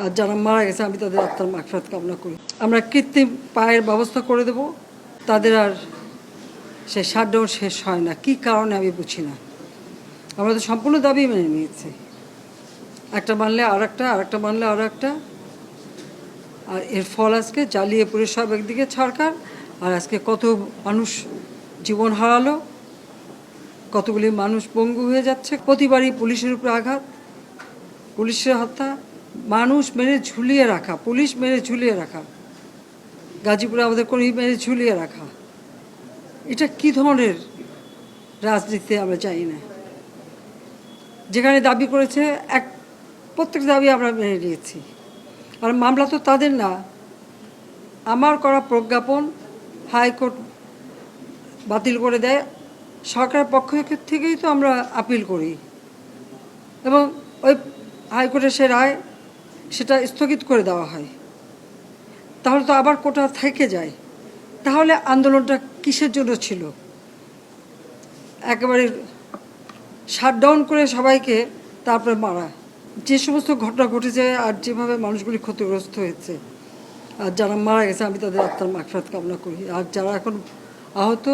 আর যারা মারা গেছে, আমি তাদের আত্মার মাকফাত কামনা করি। আমরা কৃত্রিম পায়ের ব্যবস্থা করে দেব। তাদের আর সে শাটডাউন শেষ হয় না। কি কারণে আমি বুঝি না। আমরা তো সম্পূর্ণ দাবি মেনে নিয়েছি। একটা মানলে আর একটা আর একটা মানলে আর একটা আর এর ফল আজকে জ্বালিয়ে পুড়ে সব একদিকে সরকার আর আজকে কত মানুষ জীবন হারালো। কতগুলি মানুষ পঙ্গু হয়ে যাচ্ছে। প্রতিবারই পুলিশের উপরে আঘাত। পুলিশের হত্যা। মানুষ মেরে ঝুলিয়ে রাখা, পুলিশ মেরে ঝুলিয়ে রাখা, গাজীপুরে আমাদের কর্মী মেরে ঝুলিয়ে রাখা, এটা কি ধরনের রাজনীতি আমরা চাই না? যেখানে দাবি করেছে, এক, প্রত্যেক দাবি আমরা মেনে নিয়েছি। আর মামলা তো তাদের না। আমার করা প্রজ্ঞাপন হাইকোর্ট বাতিল করে দেয়। সরকারের পক্ষ থেকেই তো আমরা আপিল করি। এবং ওই হাইকোর্টের সে রায় সেটা স্থগিত করে দেওয়া হয়। তাহলে তো আবার কোটা থেকে যায়। তাহলে আন্দোলনটা কিসের জন্য ছিল? একেবারে শাটডাউন করে সবাইকে তারপরে মারা। যে সমস্ত ঘটনা ঘটেছে আর যেভাবে মানুষগুলি ক্ষতিগ্রস্ত হয়েছে, আর যারা মারা গেছে, আমি তাদের আত্মার মাকফাত কামনা করি। আর যারা এখন আহত,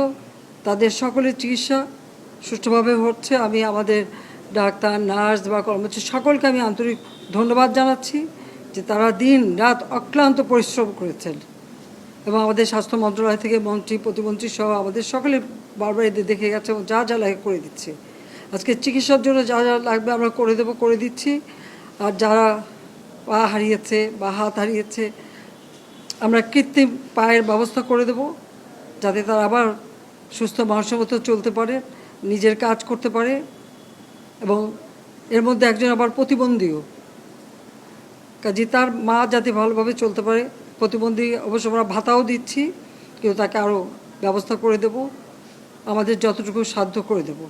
তাদের সকলের চিকিৎসা সুষ্ঠুভাবে হচ্ছে। আমি আমাদের ডাক্তার, নার্স, বা কর্মচারী, সকলকে আমি আন্তরিক ধন্যবাদ জানাচ্ছি যে তারা দিন রাত অক্লান্ত পরিশ্রম করেছেন। এবং আমাদের স্বাস্থ্য মন্ত্রণালয় থেকে মন্ত্রী, প্রতিমন্ত্রী সহ আমাদের সকলে বারবার এদের দেখে গেছে এবং যা যা লাগে করে দিচ্ছে। আজকে চিকিৎসার জন্য যা যা লাগবে আমরা করে দেবো, করে দিচ্ছি। আর যারা পা হারিয়েছে বা হাত হারিয়েছে, আমরা কৃত্রিম পায়ের ব্যবস্থা করে দেব যাতে তারা আবার সুস্থ মানুষের মতো চলতে পারে, নিজের কাজ করতে পারে। এবং এর মধ্যে একজন আবার প্রতিবন্ধীও। কাজে তার মা যাতে ভালোভাবে চলতে পারে, প্রতিবন্ধী অবশ্য আমরা ভাতাও দিচ্ছি, কিন্তু তাকে আরও ব্যবস্থা করে দেব। আমাদের যতটুকু সাধ্য করে দেব।